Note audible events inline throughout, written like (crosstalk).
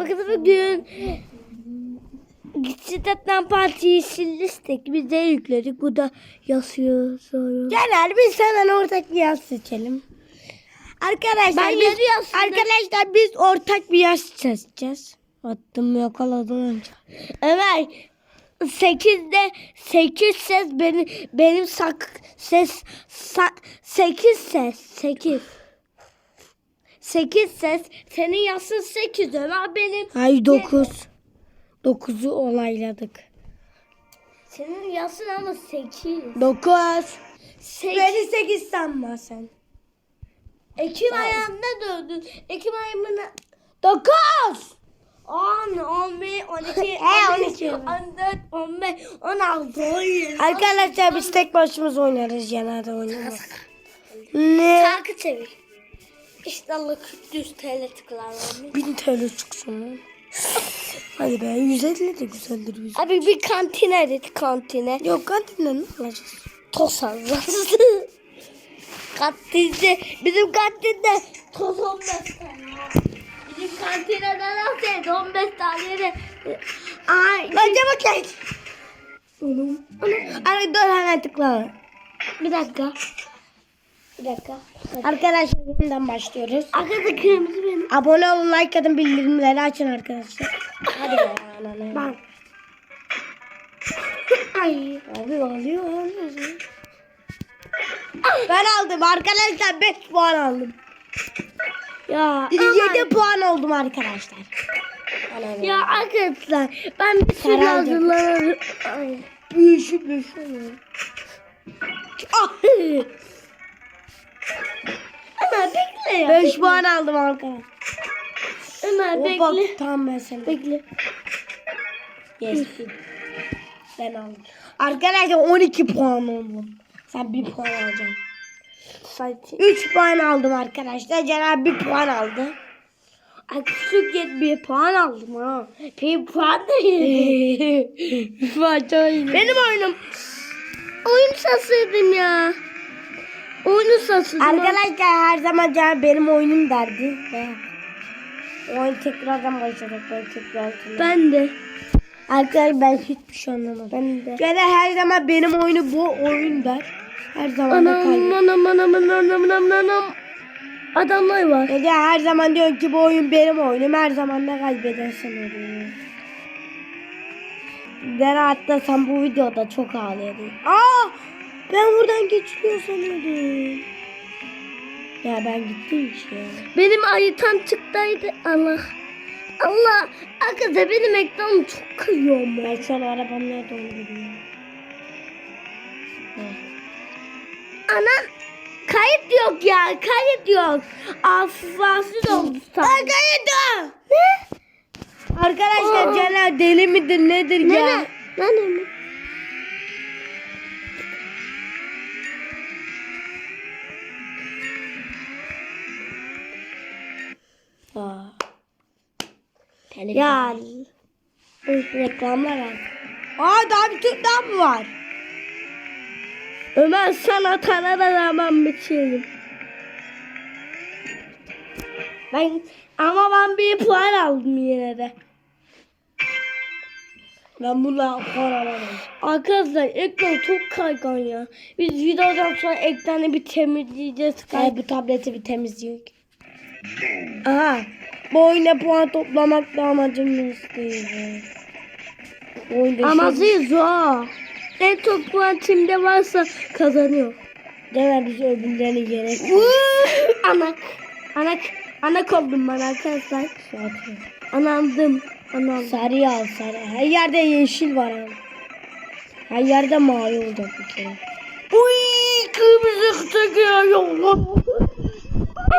bakın bugün Şiddetten partiyi sildik. Biz de yükledik. Bu da yazıyor sonra. Genel biz hemen ortak bir yaz seçelim. Arkadaşlar Ben biz, arkadaşlar biz ortak bir yaz seçeceğiz. Attım yakaladım önce. Ömer 8'de 8 ses benim benim sak ses sak, 8 ses 8 8 ses senin yazın 8 Ömer benim Hayır 9. 9'u olayladık. senin yazın ama 8 9. 8 Beni 8 sanma sen. Ekim ayağında döndün Ekim ayağına 9. 10 11 12 He, 13 12. 14 15 16 17 Arkadaşlar biz tek başımız oynarız genelde oynamaz. Ne? Şarkı çevir. İşte Allah 400 TL tıklar var. 1000 TL çıksın lan. Hadi be 150 de güzeldir. 100. Abi bir kantine git kantine. Yok kantinden ne alacağız? Toz alacağız. (laughs) Kantinde bizim kantinde toz 15 tane. Bizim kantineden alsaydı 15 tane de. Ay, Bence bakayım. Oğlum. Hadi dur hemen tıkla. bir dakika. Bir dakika. Arkadaşlar yeniden başlıyoruz. Arkada kırmızı benim. Abone olun, like atın, bildirimleri açın arkadaşlar. Hadi be ananı. Bak. Ay. Abi alıyor alıyor. Ben aldım arkadaşlar 5 puan aldım. Ya 7 puan oldum arkadaşlar. Ananı. Ya arkadaşlar ben bir sürü aldım. hazırlanırım. Ay. Büyüşü büyüşü. Ah. Ya. 5 puan aldım arkadaşlar. Ömer Hoppa bekle. tamam ben seni. Bekle. Yes. ben aldım. Arkadaşlar 12 puan oldum. Sen 1 puan alacaksın. Saçı. 3 puan aldım arkadaşlar. Cenab 1 puan aldı. Ay küçük yet bir puan aldım ha. Bir puan da yedim. (laughs) Benim oyunum. Oyun sasıydım ya. Oyunu sasıydım. Arkadaşlar her zaman Cenab benim oyunum derdi. Ve oyun tekrardan başladık. Ben tekrar. Ben de. Arkadaşlar ben hiçbir şey anlamadım. Ben de. Gene her zaman benim oyunu bu oyun der. Her zaman da kaybeder. anam anam anam anam anam anam. Adamlar var. Ege her zaman diyor ki bu oyun benim oyunum. Her zaman da kaybedersen oluyor. Ben hatta sen bu videoda çok ağlıyordun. Aa! Ben buradan geçiliyor sanıyordum. Ya ben gittim işte. Benim haritam çıktaydı. Allah. Allah. Arkadaşlar benim ekranım çok kıyıyor mu? Ben şu an arabamı nerede donduruyorum. Ana. Kayıt yok ya. Kayıt yok. Afası oldu. Arkadaşlar! Ne? Arkadaşlar Aa. Celal deli midir nedir Ne ya? ne? Ne ne mi? Aa. Ya. Ya. Reklamlar var. Aa daha bir Türk daha mı var? Ömer sana tanıda rağmen biçelim. Ben ama ben bir puan aldım yine de. Ben bununla puan alamadım. Arkadaşlar ekran çok kaygan ya. Biz videodan sonra ekranı bir temizleyeceğiz. Ay bu tableti bir temizliyor ki. Aha. Bu oyunda puan toplamak da amacımız değil. Ama şey... zor. En çok puan kimde varsa kazanıyor. Deme biz öbürlerini gerek. Anak. Anak. Anak oldum ben arkadaşlar. Anandım. Anam. Sarı al sarı. Her yerde yeşil var abi. Her yerde mavi olacak bir kere. Uy kırmızı çekiyor.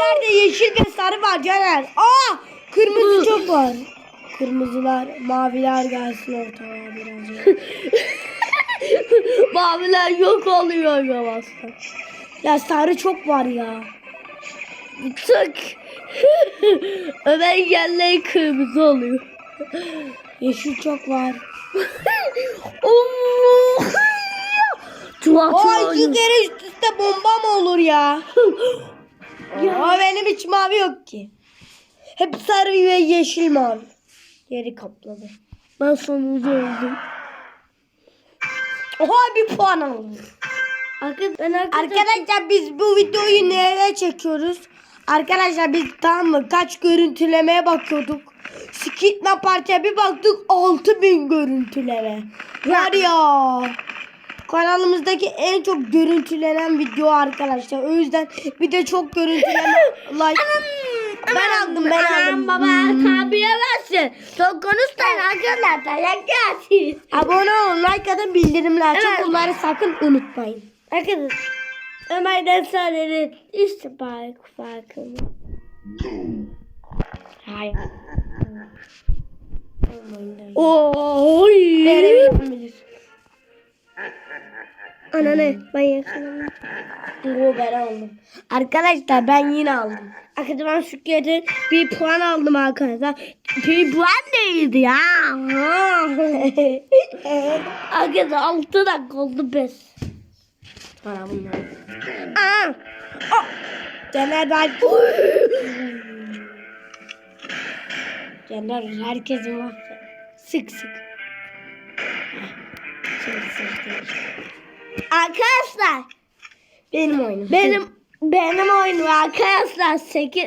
Her yerde yeşil ve sarı var Caner. Aa! Kırmızı çok var. Kırmızılar, maviler gelsin ortaya birazcık. (laughs) Maviler yok oluyor yavaştan. ya sarı çok var ya. Tık. (laughs) Ömer yerleri kırmızı oluyor. Yeşil çok var. (laughs) Tuva tuva. iki kere üst üste bomba mı olur ya? Ya. Aa benim hiç mavi yok ki. Hep sarı ve yeşil mavi. Yeri kapladı. Ben sonuncu oldum. Oha bir puan aldım. Arkadaşlar, biz bu videoyu nereye çekiyoruz? Arkadaşlar biz tamam mı kaç görüntülemeye bakıyorduk. Skitma partiye bir baktık 6000 görüntüleme. Var ya. Kanalımızdaki en çok görüntülenen video arkadaşlar. O yüzden bir de çok görüntüleme (laughs) like. Ben aldım ben Anam aldım. baba Hmm. kabiyemezsin. Çok konuşmayın arkadaşlar. Dayak gelsin. Abone olun like atın bildirimler açın. Evet. Bunları sakın unutmayın. Arkadaşlar. Ömer'den söyledim. İşte fark farkını. Hayır. (laughs) Oy. Nereye yapabilir? Ana ne? Ben yakaladım. Oo ben aldım. Arkadaşlar ben yine aldım. Şu kere bir puan aldım arkadaşlar. Bir puan neydi ya? (laughs) Arkadaşlar 6 dakika oldu biz. Bana bunlar. Aa. Caner ben... Caner herkesi mahvet. Sık sık. Şimdi sık Arkadaşlar Benim oyunum. benim benim oyunum arkadaşlar 8.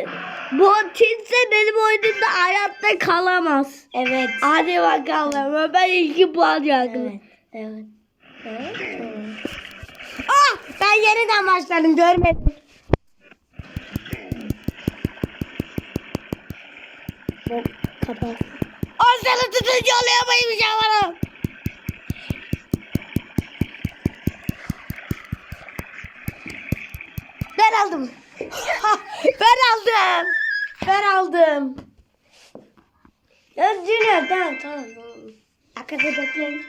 Bu kimse benim oyunumda hayatta kalamaz. Evet. Hadi bakalım. Ben 2 puan yakaladım. Evet. Evet. Evet. Ah! Ben yeniden başladım görmedim. Bak, Kapat. O seni tutunca oluyor aldım. ben aldım. Ben aldım. Junior tamam tamam. tamam. Arkada bekleyin.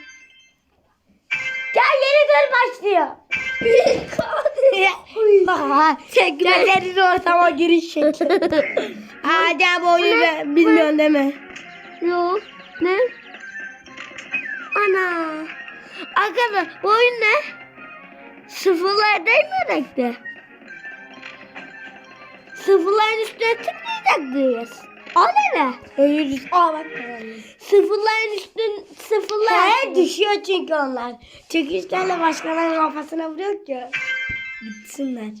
Gel yeni gün başlıyor. (laughs) Çekmelerin ortama giriş şekli. (laughs) Adem oyunu ben bilmiyorsun değil mi? Yok. Ne? Ana. Arkadaşlar bu oyun ne? Sıfırlar değil mi renkte? Sıfırların üstüne tıklayacaktıyız. O ne be? Hayır. Aa bak. Sıfırların üstün sıfırlar. He düşüyor çünkü onlar. Çekişlerle başkalarının kafasına vuruyor ki. Gitsinler.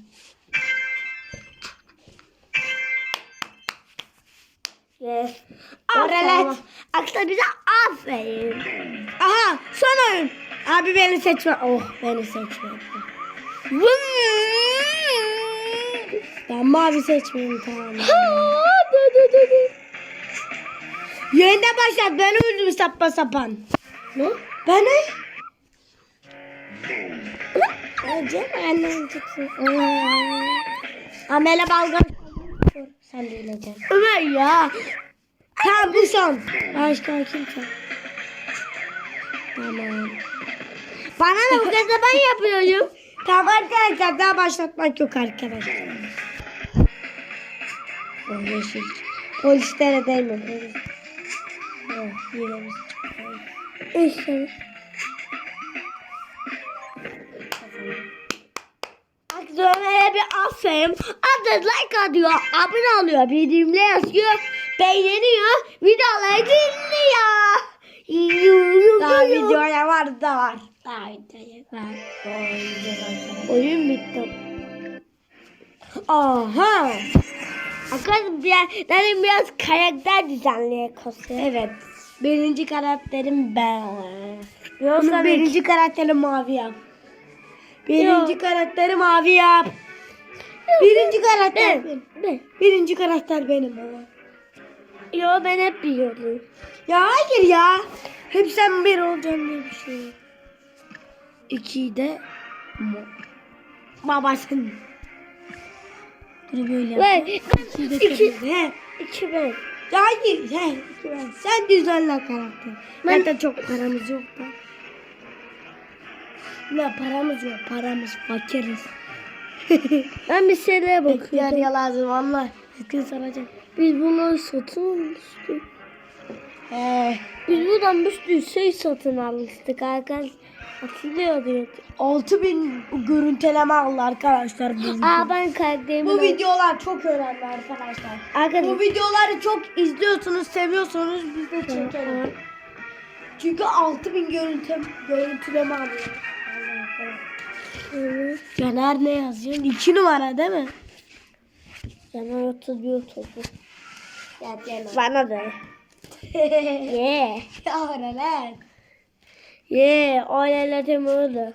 Yes. Oralet. Arkadaşlar bize aferin. Aha son oyun. Abi beni seçme. Oh beni seçme. Ben mavi seçmeyeyim tamam. Yeniden başlat. Ben öldüm sapma sapan. Ne? Ben ne? Önce annem tutsun. Amele balgam. Sen de öleceksin. Ömer ya. Tamam bu son. Başka kimse. Tamam. Bana da bu (laughs) de ben yapıyorum. Tamam arkadaşlar daha başlatmak yok arkadaşlar. Oh yeşil. Polislere değme. Oh yine biz çıkıyoruz. İşte. Arkadaşlar Ömer'e bir aferin. Adı like atıyor, abone oluyor, bildirimle yazıyor, beğeniyor, videoları dinliyor. Daha videoya var da var. Daha videoya var. Oyun bitti. Aha. Arkadaşlar biraz, benim biraz karakter düzenleye kasıyor. Evet. Birinci karakterim ben. Yoksa birinci karakteri mavi yap. Birinci Yok. karakteri mavi yap. Birinci karakter benim. Ne? Birinci karakter benim ama. Yo ben hep biliyorum. Ya hayır ya. Hep sen bir olacaksın diye bir şey. yok. İkiyi de babasın. Dur böyle. Ve yap. İkiyi de iki. He. iki ben. Hayır. He. iki ben. Sen düzenle karakter. Ben- Zaten çok paramız yok da. Ne paramız yok. Paramız fakiriz. (laughs) Ben bir şeylere bakıyorum. Yarıya lazım Allah. Sakın saracak. Biz bunları satın almıştık. He. Biz buradan bir sürü şey satın almıştık arkadaşlar. Hatırlıyor diyor. 6000 görüntüleme aldı arkadaşlar bu video. Aa ben karakterimi Bu videolar çok önemli arkadaşlar. Bu Arkadaşlar. videoları çok izliyorsunuz, seviyorsunuz biz de çekelim. Çünkü 6000 görüntü, görüntüleme alıyor. Caner ne yazıyor? 2 numara değil mi? Caner 31 topu. Bana da. (laughs) Yeah. Ya Caner. Yeah. Oyaladım öyle.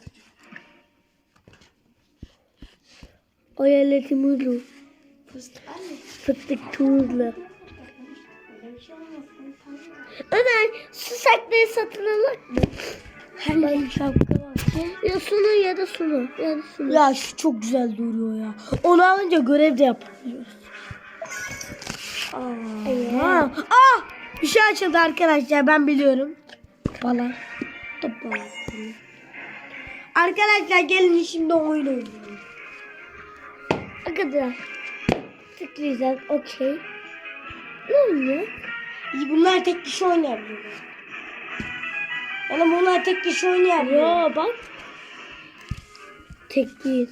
Oyaladım öyle. Fıstık anne. Fıstık tuzlu. Ömer su saklayı satın alak mı? Hemen şapka var. Ya sunu ya da sunu. Ya da sunu. Ya şu çok güzel duruyor ya. Onu alınca görev de yapabiliyoruz. Evet. Aa, ah! Bir şey açıldı arkadaşlar ben biliyorum. Bala. Arkadaşlar gelin şimdi oyun oynayalım. Arkadaşlar. Tıklayacağız. Okey. Ne oluyor? Bunlar tek kişi oynayabiliyor. Yani bunlar tek kişi oynayabiliyor. Yo bak. Tek değil.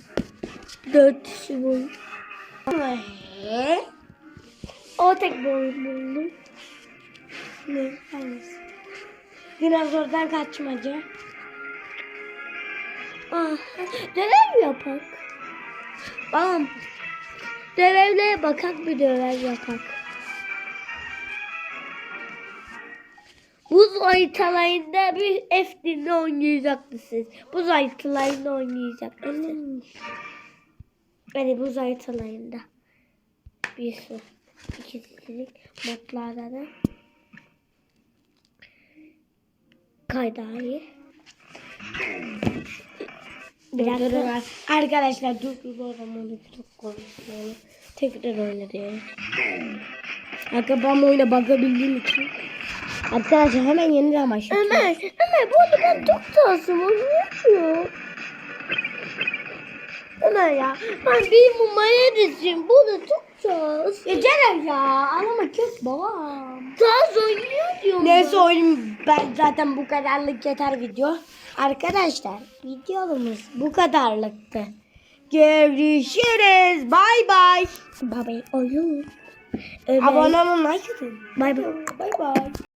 Dört kişi bu. O tek boyun buldum. Ne? Hangisi? Dinozordan kaçmaca. Ah, görev yapak. Tamam. Görevlere bakak bir görev yapak. Buz haritalarında bir F-dinle oynayacaksınız. Buz haritalarında oynayacaksınız. Yani buz haritalarında. Bir sürü. İki kişilik modlarda da. Kaydayı. Bir dakika. Arkadaşlar dur dur onu çok konuşuyorum. Tekrar oyna diyorum. Arkadaşlar oyuna bakabildiğim için. Arkadaşlar hemen yeni ama şu. Ömer, Ömer bu arada ben çok tarzım. O ne yapıyor? Ömer ya, ben bir numara dizim. Bu da çok tarz. Ya Ceren ya ağlamak yok babam. Tarz oynuyor diyorum. Neyse oyun ben zaten bu kadarlık yeter video. Arkadaşlar videomuz bu kadarlıktı. Görüşürüz. Bay bay. Baba oyun. Ömer. Abone like atın. Bay bay. Bay bay.